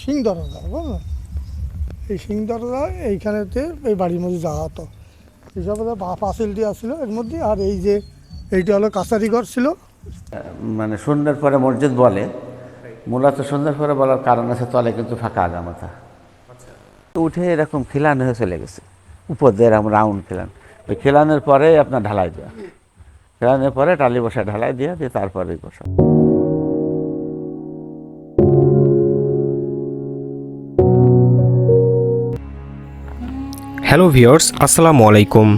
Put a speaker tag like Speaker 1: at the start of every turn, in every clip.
Speaker 1: সিং দরজা বুঝলেন এই সিং দরজা এইখানেতে এই বাড়ির মধ্যে যাওয়া হতো। এইসব পাঁচিলটি আসছিল এর মধ্যে, আর এই যে এইটা হলো কাছারি ঘর ছিল।
Speaker 2: মানে সন্ধ্যার পরে মসজিদ বলে, মূলত সন্ধ্যার পরে বলার কারণ আছে, তলে কিন্তু ফাঁকা আগামাথা উঠে এরকম খিলান হয়ে চলে গেছে। উপর দিয়ে এরকম রাউন্ড খিলান। ওই খিলানের পরে আপনার ঢালাই দেওয়া। খিলানের পরে টালি বসা ঢালাই দিয়ে দিয়ে তারপরে বসা
Speaker 3: হ্যালো ভিওর্স আসসালামু আলাইকুম।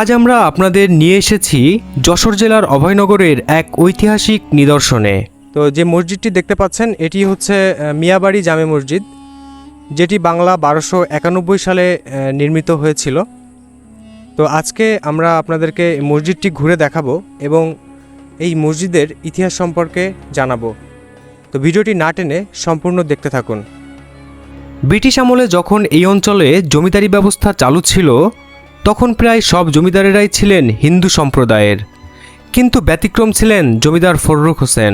Speaker 3: আজ আমরা আপনাদের নিয়ে এসেছি যশোর জেলার অভয়নগরের এক ঐতিহাসিক নিদর্শনে। তো যে মসজিদটি দেখতে পাচ্ছেন, এটি হচ্ছে মিয়াবাড়ি জামে মসজিদ, যেটি বাংলা বারোশো একানব্বই সালে নির্মিত হয়েছিল। তো আজকে আমরা আপনাদেরকে মসজিদটি ঘুরে দেখাবো এবং এই মসজিদের ইতিহাস সম্পর্কে জানাব। তো ভিডিওটি না টেনে সম্পূর্ণ দেখতে থাকুন। ব্রিটিশ আমলে যখন এই অঞ্চলে জমিদারি ব্যবস্থা চালু ছিল, তখন প্রায় সব জমিদারেরাই ছিলেন হিন্দু সম্প্রদায়ের, কিন্তু ব্যতিক্রম ছিলেন জমিদার ফররুখ হোসেন।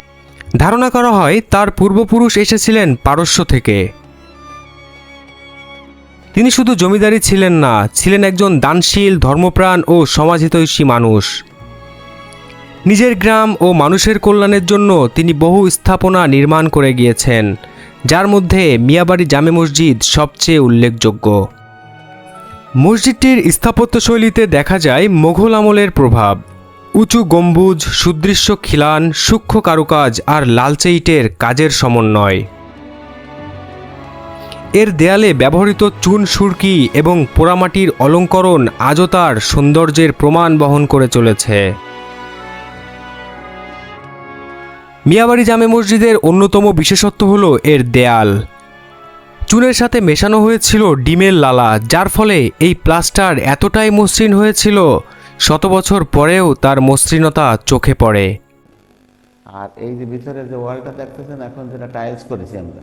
Speaker 3: ধারণা করা হয় তার পূর্বপুরুষ এসেছিলেন পারস্য থেকে। তিনি শুধু জমিদারি ছিলেন না, ছিলেন একজন দানশীল, ধর্মপ্রাণ ও সমাজহিতৈষী মানুষ। নিজের গ্রাম ও মানুষের কল্যাণের জন্য তিনি বহু স্থাপনা নির্মাণ করে গিয়েছেন। যার মধ্যে মিয়াবাড়ি জামে মসজিদ সবচেয়ে উল্লেখযোগ্য। মসজিদটির স্থাপত্যশৈলীতে দেখা যায় মোঘল আমলের প্রভাব। উঁচু গম্বুজ, সুদৃশ্য খিলান, সূক্ষ্ম কারুকাজ আর লালচে ইটের কাজের সমন্বয়। এর দেয়ালে ব্যবহৃত চুন সুরকি এবং পোড়ামাটির অলঙ্করণ আজও তার সৌন্দর্যের প্রমাণ বহন করে চলেছে। মিয়াবাড়ি জামে মসজিদের অন্যতম বিশেষত্ব হল এর দেয়াল। চুনের সাথে মেশানো হয়েছিল ডিমের লালা যার ফলে এই প্লাস্টার এতটাই মসৃণ হয়েছিল শত বছর পরেও তার মসৃণতা চোখে পড়ে।
Speaker 2: আর এই যে ভিতরে যে ওয়ালটা দেখতেছেন এখন যেটা টাইলস করেছি আমরা।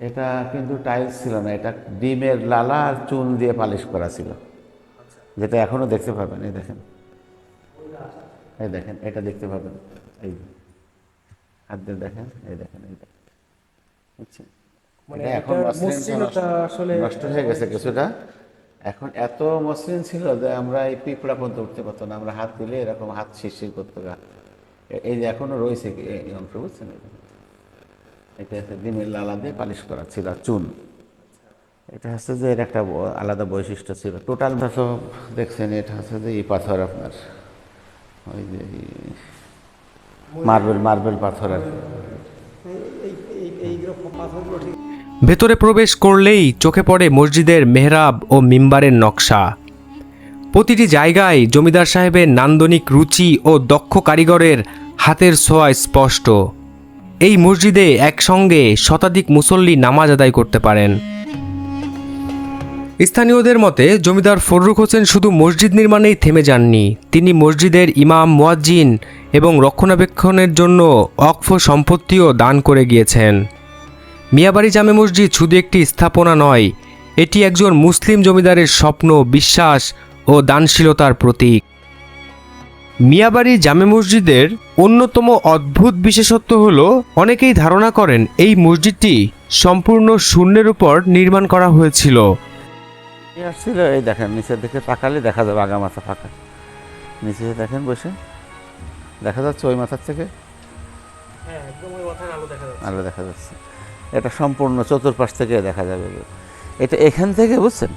Speaker 2: এটা কিন্তু টাইলস ছিল না এটা ডিমের লালা আর চুন দিয়ে পালিশ করা ছিল। যেটা এখনও দেখতে পাবেন এই দেখেন। এই দেখেন এটা দেখতে পাবেন। এই। হাত দিয়ে দেখেন এই দেখেন এই দেখেন। বুঝছেন? এটা এখন মসৃণ নষ্ট হয়ে গেছে কিছুটা। এখন এত মসৃণ ছিল যে আমরা এই পিঁপড়া পর্যন্ত উঠতে পারতো না। আমরা হাত দিলে এরকম হাত শিরশির করতো। এই যে এখনও রয়েছে এই অংশ বুঝছেন? এটা হচ্ছে ডিমের লালা দিয়ে পালিশ করা ছিল চুন। এটা হচ্ছে যে এর একটা আলাদা বৈশিষ্ট্য ছিল। টোটাল তো দেখছেন এটা হচ্ছে যে এই পাথর আপনার। ওই যে মার্বেল মার্বেল পাথর আর
Speaker 3: ভেতরে প্রবেশ করলেই চোখে পড়ে মসজিদের মেহরাব ও মিম্বারের নকশা। প্রতিটি জায়গায় জমিদার সাহেবের নান্দনিক রুচি ও দক্ষ কারিগরের হাতের ছোঁয়া স্পষ্ট। এই মসজিদে একসঙ্গে শতাধিক মুসল্লি নামাজ আদায় করতে পারেন। স্থানীয়দের মতে, জমিদার ফররুখ হোসেন শুধু মসজিদ নির্মাণেই থেমে যাননি। তিনি মসজিদের ইমাম, মুয়াজ্জিন এবং রক্ষণাবেক্ষণের জন্য অক্ফ সম্পত্তিও দান করে গিয়েছেন। মিয়াবাড়ি জামে মসজিদ শুধু একটি স্থাপনা নয়, এটি একজন মুসলিম জমিদারের স্বপ্ন, বিশ্বাস ও দানশীলতার প্রতীক। মিয়াবাড়ি জামে মসজিদের অন্যতম অদ্ভুত বিশেষত্ব হল, অনেকেই ধারণা করেন এই মসজিদটি সম্পূর্ণ শূন্যের উপর নির্মাণ করা হয়েছিল।
Speaker 2: আসছিল এই দেখেন নিচের দিকে তাকালে দেখা যাবে আগা মাথা ফাঁকা। নিচে দেখেন বসে। দেখা যাচ্ছে ওই মাথার থেকে? আলো দেখা যাচ্ছে। এটা সম্পূর্ণ চতুর্পাশ থেকে দেখা যাবে। এটা এখান থেকে বুঝছেন?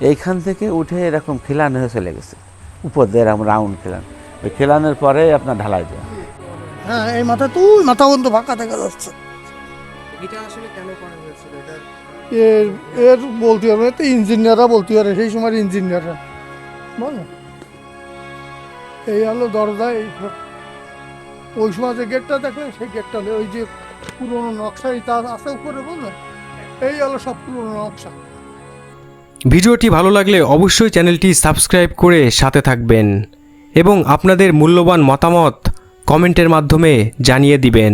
Speaker 2: এইখান থেকে উঠে এরকম খিলান হয়ে চলে গেছে। উপর দিয়ে এরকম রাউন্ড খিলান। ওই খিলানের পরে আপনার ঢালাই দেওয়া।
Speaker 1: হ্যাঁ এই মাথা তুই মাথা পর্যন্ত ফাঁকা দেখা যাচ্ছে। এর এর বলতে পারবে তো ইঞ্জিনিয়াররা বলতে পারে, সেই সময় ইঞ্জিনিয়াররা। বলো। এই হলো দরজা, এই ওই সময় যে গেটটা দেখলে, সেই গেটটা ওই যে পুরোনো নকশা, এটা আছে উপরে বলল এই হলো সব পুরোনো নকশা।
Speaker 3: ভিডিওটি ভালো লাগলে অবশ্যই চ্যানেলটি সাবস্ক্রাইব করে সাথে থাকবেন এবং আপনাদের মূল্যবান মতামত কমেন্টের মাধ্যমে জানিয়ে দিবেন।